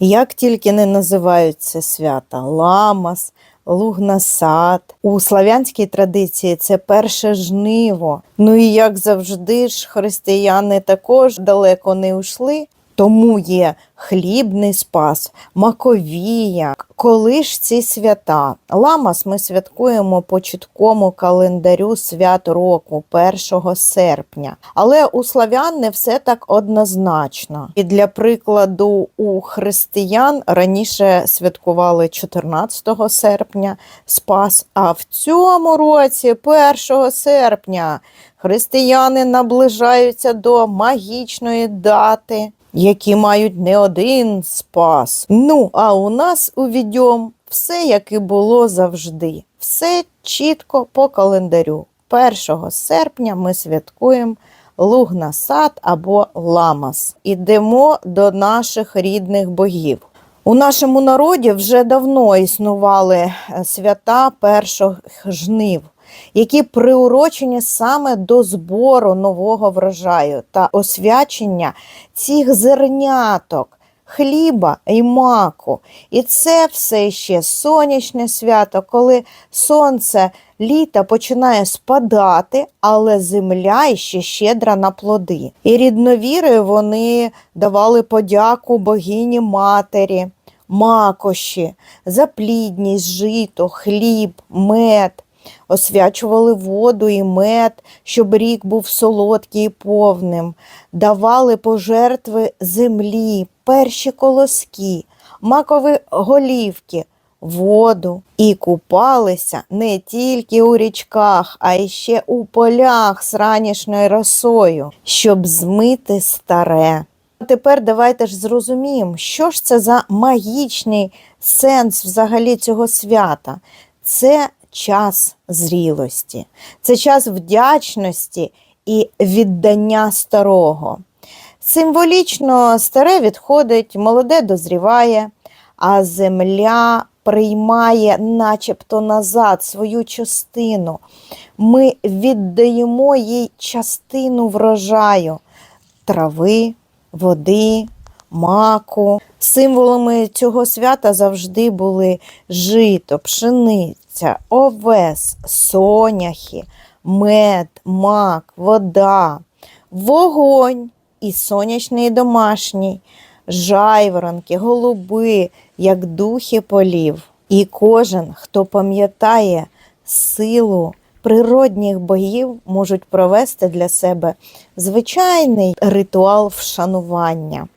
Як тільки не називають це свята ламас, лугнасад. У слав'янській традиції це перше жниво. Ну і як завжди ж, християни також далеко не ушли. Тому є хлібний спас, маковія. Коли ж ці свята? Ламас ми святкуємо по чіткому календарю свят року, 1 серпня. Але у славян не все так однозначно. І для прикладу, у християн раніше святкували 14 серпня Спас, а в цьому році, 1 серпня, християни наближаються до магічної дати які мають не один спас. Ну, а у нас у відьом все, як і було завжди. Все чітко по календарю. 1 серпня ми святкуємо Лугнасад або Ламас. Ідемо до наших рідних богів. У нашому народі вже давно існували е, свята перших жнив які приурочені саме до збору нового врожаю та освячення цих зерняток. Хліба і маку. І це все ще сонячне свято, коли сонце літа починає спадати, але земля ще щедра на плоди. І рідновіри вони давали подяку богині матері, макоші, за плідність, жито, хліб, мед освячували воду і мед, щоб рік був солодкий і повним, давали пожертви землі, перші колоски, макові голівки, воду і купалися не тільки у річках, а й ще у полях з ранішньою росою, щоб змити старе. Тепер давайте ж зрозуміємо, що ж це за магічний сенс взагалі цього свята. Це час зрілості, це час вдячності і віддання старого. Символічно старе відходить, молоде дозріває, а земля приймає начебто назад свою частину. Ми віддаємо їй частину врожаю трави, води, маку. Символами цього свята завжди були жито, пшениця, овес, соняхи, мед, мак, вода, вогонь і сонячний домашній, жайворонки, голуби, як духи полів. І кожен, хто пам'ятає силу природних богів, можуть провести для себе звичайний ритуал вшанування.